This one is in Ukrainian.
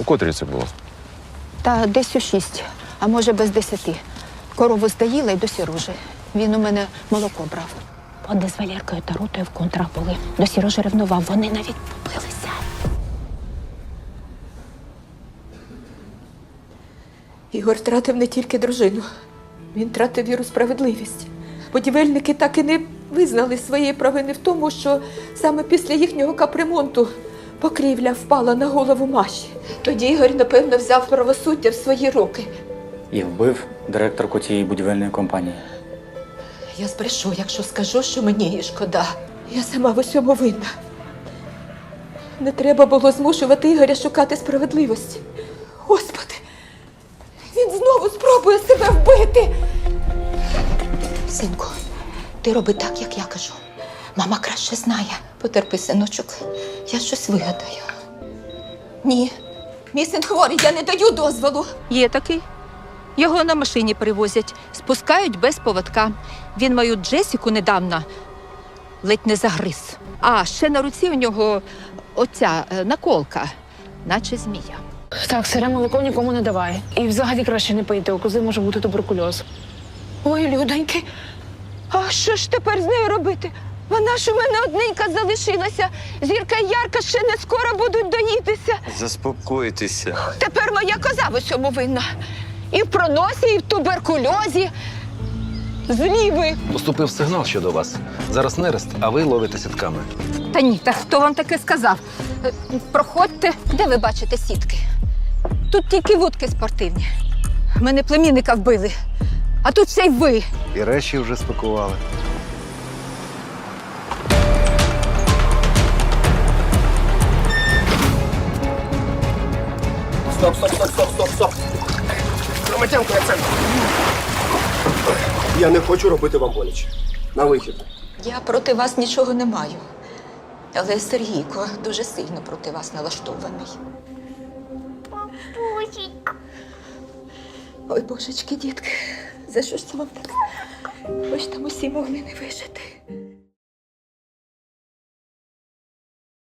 У котрій це було? Та десь у шість, а може без десяти. Корову здаїла і до Сірожи. Він у мене молоко брав. Вони з Валеркою та Рутою в контрах були. До Сірожи ревнував, вони навіть побилися. Ігор втратив не тільки дружину, він втратив віру в справедливість. Будівельники так і не визнали своєї провини в тому, що саме після їхнього капремонту покрівля впала на голову Маші. Тоді Ігор, напевно, взяв правосуддя в свої руки. І вбив директорку цієї будівельної компанії. Я збрешу, якщо скажу, що мені її шкода. Я сама в усьому винна. Не треба було змушувати Ігоря шукати справедливості. Господи, він знову спробує себе вбити. Синку, ти роби так, як я кажу. Мама краще знає. Потерпи, синочок, я щось вигадаю. Ні, мій син хворий, я не даю дозволу. Є такий. Його на машині привозять, спускають без поводка. Він мою Джесіку недавно ледь не загриз. А ще на руці у нього оця е, наколка, наче змія. Так, сире молоко нікому не давай. І взагалі краще не пийте, у кози може бути туберкульоз. Ой, людоньки, а що ж тепер з нею робити? Вона ж у мене одненька залишилася. Зірка і Ярка ще не скоро будуть доїтися. Заспокойтеся. Тепер моя коза в усьому винна. І в проносі, і в туберкульозі. Злі ви. Поступив сигнал щодо вас. Зараз нерест, а ви ловите сітками. Та ні, та хто вам таке сказав? Е, Проходьте, де ви бачите сітки? Тут тільки вудки спортивні. Мене племінника вбили, а тут ще й ви. І речі вже спакували. Стоп, стоп, стоп, стоп, стоп, стоп. Громадянко, я центр. Я не хочу робити вам боляче. На вихід. Я проти вас нічого не маю. Але Сергійко дуже сильно проти вас налаштований. Ой, божечки, дітки, за що ж це вам так? Ви ж там усі могли не вижити.